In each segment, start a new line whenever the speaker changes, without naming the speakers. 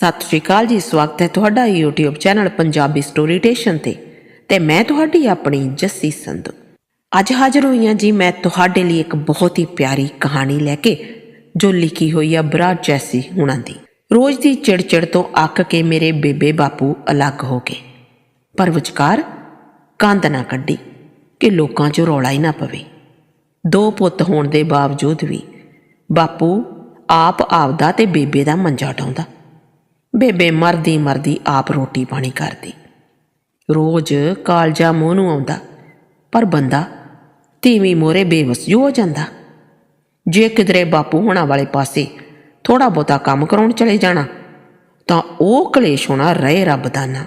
ਸਤਿ ਸ਼੍ਰੀ ਅਕਾਲ ਜੀ, ਸਵਾਗਤ ਹੈ ਤੁਹਾਡਾ YouTube channel Punjabi story station ਤੇ ਤੇ ਮੈਂ ਤੁਹਾਡੀ ਆਪਣੀ ਜੱਸੀ ਸੰਧੂ। ਅੱਜ ਹਾਜ਼ਰ ਹੋਈ ਹਾਂ ਜੀ, ਮੈਂ ਤੁਹਾਡੇ ਲਈ ਇੱਕ ਬਹੁਤ ਹੀ ਪਿਆਰੀ ਕਹਾਣੀ ਲੈ ਕੇ, ਜੋ ਲਿਖੀ ਹੋਈ ਆ ਬਰਾ ਜੈਸੀ ਹੁਣਾਂ ਦੀ। ਰੋਜ਼ ਦੀ ਚਿੜਚਿੜ ਤੋਂ ਅੱਕ ਕੇ ਮੇਰੇ ਬੇਬੇ ਬਾਪੂ ਅਲੱਗ ਹੋ ਗਏ। ਪਰ ਵਿਚਕਾਰ ਕੰਧ ਨਾ ਕੱਢੀ ਕਿ ਲੋਕਾਂ 'ਚ ਰੌਲਾ ਹੀ ਨਾ ਪਵੇ। ਦੋ ਪੁੱਤ ਹੋਣ ਦੇ ਬਾਵਜੂਦ ਵੀ ਬਾਪੂ ਆਪ ਆਪਦਾ ਤੇ ਬੇਬੇ ਦਾ ਮੰਜਾ ਡਾਉਂਦਾ ਬੇਬੇ ਮਰਦੀ ਮਰਦੀ ਆਪ ਰੋਟੀ ਪਾਣੀ ਕਰਦੀ। ਰੋਜ਼ ਕਾਲਜਾ ਮੂੰਹ ਨੂੰ ਆਉਂਦਾ, ਪਰ ਬੰਦਾ ਤੀਵੀਂ ਮੋਰੇ ਬੇਵਸ ਹੋ ਜਾਂਦਾ। ਜੇ ਕਿਧਰੇ ਬਾਪੂ ਹੋਣਾ ਵਾਲੇ ਪਾਸੇ ਥੋੜਾ ਬਹੁਤਾ ਕੰਮ ਕਰਾਉਣ ਚਲੇ ਜਾਣਾ, ਤਾਂ ਉਹ ਕਲੇਸ਼ ਹੋਣਾ ਰਹੇ ਰੱਬ ਦਾ ਨਾ।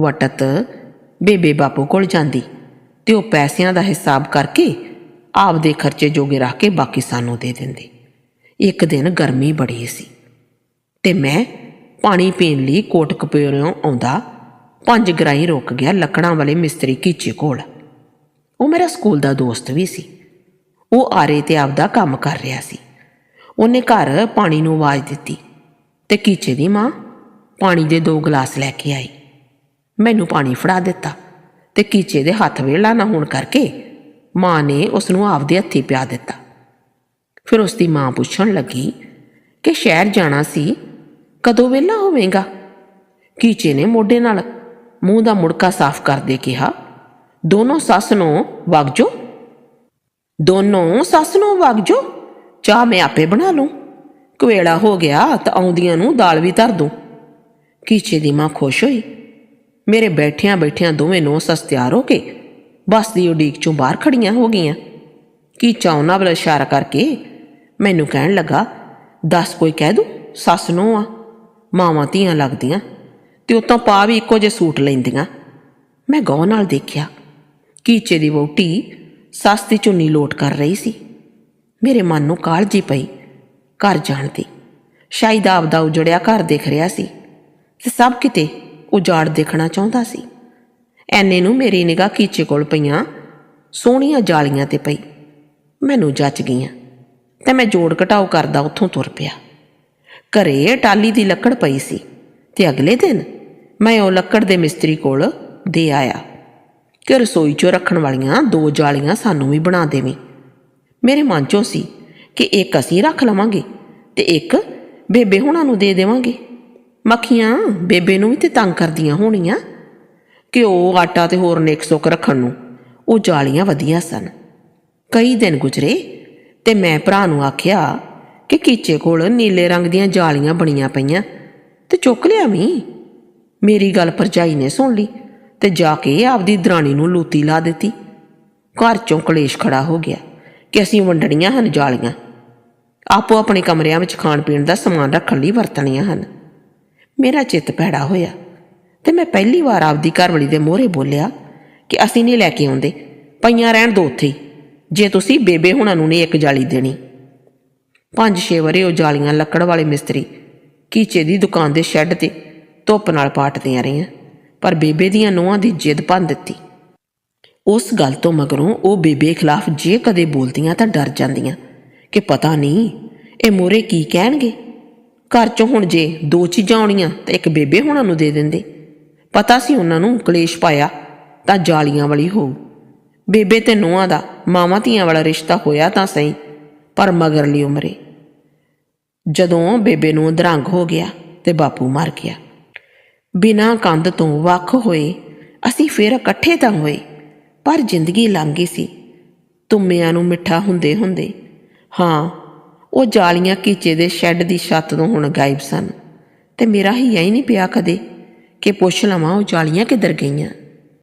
ਵਟਤ ਬੇਬੇ ਬਾਪੂ ਕੋਲ ਜਾਂਦੀ ਤੇ ਉਹ ਪੈਸਿਆਂ ਦਾ ਹਿਸਾਬ ਕਰਕੇ ਆਪਦੇ ਖਰਚੇ ਜੋਗੇ ਰੱਖ ਕੇ ਬਾਕੀ ਸਾਨੂੰ ਦੇ ਦਿੰਦੇ। ਇੱਕ ਦਿਨ ਗਰਮੀ ਬੜੀ ਸੀ ਤੇ ਮੈਂ ਪਾਣੀ ਪੀਣ ਲਈ ਕੋਟ ਕਪਿਓਰਿਓਂ ਆਉਂਦਾ, ਪੰਜ ਗਰਾਈ ਰੁਕ ਗਿਆ ਲੱਕੜਾਂ ਵਾਲੇ ਮਿਸਤਰੀ ਕੀਚੇ ਕੋਲ। ਉਹ ਮੇਰਾ ਸਕੂਲ ਦਾ ਦੋਸਤ ਵੀ ਸੀ। ਉਹ ਆਰੇ ਤੇ ਆਪਦਾ ਕੰਮ ਕਰ ਰਿਹਾ ਸੀ। ਉਹਨੇ ਘਰ ਪਾਣੀ ਨੂੰ ਆਵਾਜ਼ ਦਿੱਤੀ ਤੇ ਕੀਚੇ ਦੀ ਮਾਂ ਪਾਣੀ ਦੇ ਦੋ ਗਲਾਸ ਲੈ ਕੇ ਆਈ। ਮੈਨੂੰ ਪਾਣੀ ਫੜਾ ਦਿੱਤਾ ਤੇ ਕੀਚੇ ਦੇ ਹੱਥ ਵੇਲਾ ਨਾ ਹੋਣ ਕਰਕੇ ਮਾਂ ਨੇ ਉਸ ਨੂੰ ਆਪਦੇ ਹੱਥੀ ਪਿਆ ਦਿੱਤਾ। ਫਿਰ ਉਸ ਦੀ ਮਾਂ ਪੁੱਛਣ ਲੱਗੀ ਕਿ ਸ਼ਹਿਰ ਜਾਣਾ ਸੀ? ਕਦੋਂ ਵਿਹਲਾ ਹੋਵੇਂਗਾ? ਕੀਚੇ ਨੇ ਮੋਢੇ ਨਾਲ ਮੂੰਹ ਦਾ ਮੁੜਕਾ ਸਾਫ਼ ਕਰਦੇ ਕਿਹਾ, ਦੋਨੋਂ ਸੱਸ ਨੂੰ ਵਗ ਦੋਨੋਂ ਸੱਸ ਨੂੰ ਵਗ ਚਾਹ ਮੈਂ ਆਪੇ ਬਣਾ ਲੂੰ। ਕੁਵੇਲਾ ਹੋ ਗਿਆ ਤਾਂ ਆਉਂਦੀਆਂ ਨੂੰ ਦਾਲ ਵੀ ਧਰ ਦੂੰ। ਕੀਚੇ ਦੀ ਮਾਂ ਖੁਸ਼ ਹੋਈ, ਮੇਰੇ ਬੈਠਿਆਂ ਬੈਠਿਆਂ ਦੋਵੇਂ ਨੌ ਸੱਸ ਤਿਆਰ ਹੋ ਕੇ ਬੱਸ ਦੀ ਉਡੀਕ ਚੋਂ ਬਾਹਰ ਖੜੀਆਂ ਹੋ ਗਈਆਂ। ਕੀਚਾ ਉਹਨਾਂ ਵੱਲ ਇਸ਼ਾਰਾ ਕਰਕੇ ਮੈਨੂੰ ਕਹਿਣ ਲੱਗਾ, ਦੱਸ ਕੋਈ ਕਹਿ ਦੂੰ ਸੱਸ ਨੂੰ ਆ। ਮਾਵਾਂ ਧੀਆਂ ਲੱਗਦੀਆਂ ਤੇ ਉਤੋਂ ਪਾ ਵੀ ਇੱਕੋ ਜਿਹੇ ਸੂਟ ਲੈਂਦੀਆਂ। ਮੈਂ ਗੌਰ ਨਾਲ ਦੇਖਿਆ, ਕੀਚੇ ਦੀ ਵਹੁਟੀ ਸੱਸ ਦੀ ਚੁੰਨੀ ਲੋਟ ਕਰ ਰਹੀ ਸੀ। ਮੇਰੇ ਮਨ ਨੂੰ ਕਾਲਜੀ ਪਈ ਘਰ ਜਾਣ ਦੀ। ਸ਼ਾਇਦ ਆਪਦਾ ਉਜੜਿਆ ਘਰ ਦਿਖ ਰਿਹਾ ਸੀ ਤੇ ਸਭ ਕਿਤੇ ਉਜਾੜ ਦੇਖਣਾ ਚਾਹੁੰਦਾ ਸੀ। ਐਨੇ ਨੂੰ ਮੇਰੀ ਨਿਗਾਹ ਕੀਚੇ ਕੋਲ ਪਈਆਂ, ਸੋਹਣੀਆਂ ਜਾਲੀਆਂ ਤੇ ਪਈ। ਮੈਨੂੰ ਜੱਚ ਗਈਆਂ ਤੇ ਮੈਂ ਜੋੜ ਘਟਾਓ ਕਰਦਾ ਉੱਥੋਂ ਤੁਰ ਪਿਆ। ਘਰੇ ਟਾਲੀ ਦੀ ਲੱਕੜ ਪਈ ਸੀ ਤੇ ਅਗਲੇ ਦਿਨ ਮੈਂ ਉਹ ਲੱਕੜ ਦੇ ਮਿਸਤਰੀ ਕੋਲ ਦੇ ਆਇਆ ਕਿ ਰਸੋਈ 'ਚੋਂ ਰੱਖਣ ਵਾਲੀਆਂ ਦੋ ਜਾਲੀਆਂ ਸਾਨੂੰ ਵੀ ਬਣਾ ਦੇਵੀਂ। ਮੇਰੇ ਮਨ 'ਚੋਂ ਸੀ ਕਿ ਇੱਕ ਅਸੀਂ ਰੱਖ ਲਵਾਂਗੇ ਤੇ ਇੱਕ ਬੇਬੇ ਹੁਣਾਂ ਨੂੰ ਦੇ ਦੇਵਾਂਗੇ। ਮੱਖੀਆਂ ਬੇਬੇ ਨੂੰ ਵੀ ਤੇ ਤੰਗ ਕਰਦੀਆਂ ਹੋਣੀਆਂ ਘਿਓ ਆਟਾ ਤੇ ਹੋਰ ਨੇਕ ਸੁੱਕ ਰੱਖਣ ਨੂੰ ਉਹ ਜਾਲੀਆਂ ਵਧੀਆ ਸਨ। ਕਈ ਦਿਨ ਗੁਜ਼ਰੇ ਤੇ ਮੈਂ ਭਰਾ ਨੂੰ ਆਖਿਆ ਕਿ ਕੀਚੇ ਕੋਲ ਨੀਲੇ ਰੰਗ ਦੀਆਂ ਜਾਲੀਆਂ ਬਣੀਆਂ ਪਈਆਂ ਤੇ ਚੁੱਕ ਲਿਆ ਵੀ ਮੇਰੀ ਗੱਲ ਭਰਜਾਈ ਨੇ ਸੁਣ ਲਈ ਤੇ ਜਾ ਕੇ ਆਪਦੀ ਦਰਾਣੀ ਨੂੰ ਲੂਤੀ ਲਾ ਦਿੱਤੀ। ਘਰ ਚੋਂ ਕਲੇਸ਼ ਖੜਾ ਹੋ ਗਿਆ ਕਿ ਅਸੀਂ ਵੰਡਣੀਆਂ ਹਨ ਜਾਲੀਆਂ। ਆਪੋ ਆਪਣੇ ਕਮਰਿਆਂ ਵਿੱਚ ਖਾਣ ਪੀਣ ਦਾ ਸਮਾਨ ਰੱਖਣ ਲਈ ਵਰਤਣੀਆਂ ਹਨ। ਮੇਰਾ ਚਿੱਤ ਭੈੜਾ ਹੋਇਆ ਤੇ ਮੈਂ ਪਹਿਲੀ ਵਾਰ ਆਪਦੀ ਘਰਵਾਲੀ ਦੇ ਮੋਹਰੇ ਬੋਲਿਆ ਕਿ ਅਸੀਂ ਨਹੀਂ ਲੈ ਕੇ ਆਉਂਦੇ, ਪਈਆਂ ਰਹਿਣ ਦੋ ਉੱਥੇ ਜੇ ਤੁਸੀਂ ਬੇਬੇ ਹੁਣਾਂ ਨੂੰ ਨਹੀਂ ਇੱਕ ਜਾਲੀ ਦੇਣੀ। ਪੰਜ ਛੇ ਵਰੇ ਉਹ ਜਾਲੀਆਂ ਲੱਕੜ ਵਾਲੇ ਮਿਸਤਰੀ ਕੀਚੇ ਦੀ ਦੁਕਾਨ ਦੇ ਸ਼ੈੱਡ ਤੇ ਧੁੱਪ ਨਾਲ ਪਾਟਦੀਆਂ ਰਹੀਆਂ, ਪਰ ਬੇਬੇ ਦੀਆਂ ਨੋਹਾਂ ਦੀ ਜਿੱਦ ਭੰਨ ਦਿੱਤੀ। ਉਸ ਗੱਲ ਤੋਂ ਮਗਰੋਂ ਉਹ ਬੇਬੇ ਖਿਲਾਫ ਜੇ ਕਦੇ ਬੋਲਦੀਆਂ ਤਾਂ ਡਰ ਜਾਂਦੀਆਂ ਕਿ ਪਤਾ ਨਹੀਂ ਇਹ ਮੋਰੇ ਕੀ ਕਹਿਣਗੇ। ਘਰ ਚੋਂ ਹੁਣ ਜੇ ਦੋ ਚੀਜ਼ਾਂ ਆਉਣੀਆਂ ਤਾਂ ਇੱਕ ਬੇਬੇ ਹੁਣਾਂ ਨੂੰ ਦੇ ਦਿੰਦੇ। ਪਤਾ ਸੀ ਉਹਨਾਂ ਨੂੰ ਕਲੇਸ਼ ਪਾਇਆ ਤਾਂ ਜਾਲੀਆਂ ਵਾਲੀ ਹੋਊ। ਬੇਬੇ ਤੇ ਨੂੰਹਾਂ ਦਾ ਮਾਵਾਂ ਧੀਆਂ ਵਾਲਾ ਰਿਸ਼ਤਾ ਹੋਇਆ ਤਾਂ ਸਹੀ, ਪਰ ਮਗਰਲੀ ਉਮਰੇ ਜਦੋਂ ਬੇਬੇ ਨੂੰ ਦਰੰਗ ਹੋ ਗਿਆ ਤੇ ਬਾਪੂ ਮਰ ਗਿਆ। ਬਿਨਾਂ ਕੰਧ ਤੋਂ ਵੱਖ ਹੋਏ ਅਸੀਂ ਫਿਰ ਇਕੱਠੇ ਤਾਂ ਹੋਏ, ਪਰ ਜ਼ਿੰਦਗੀ ਲੰਘ ਗਈ ਸੀ। ਤੁੰਮਿਆਂ ਨੂੰ ਮਿੱਠਾ ਹੁੰਦੇ ਹੁੰਦੇ, ਹਾਂ, ਉਹ ਜਾਲੀਆਂ ਕੀਚੇ ਦੇ ਸ਼ੈੱਡ ਦੀ ਛੱਤ ਤੋਂ ਹੁਣ ਗਾਇਬ ਸਨ। ਤੇ ਮੇਰਾ ਹੀ ਨਹੀਂ ਪਿਆ ਕਦੇ ਕਿ ਪੁੱਛ ਲਵਾਂ ਉਹ ਜਾਲੀਆਂ ਕਿੱਧਰ ਗਈਆਂ।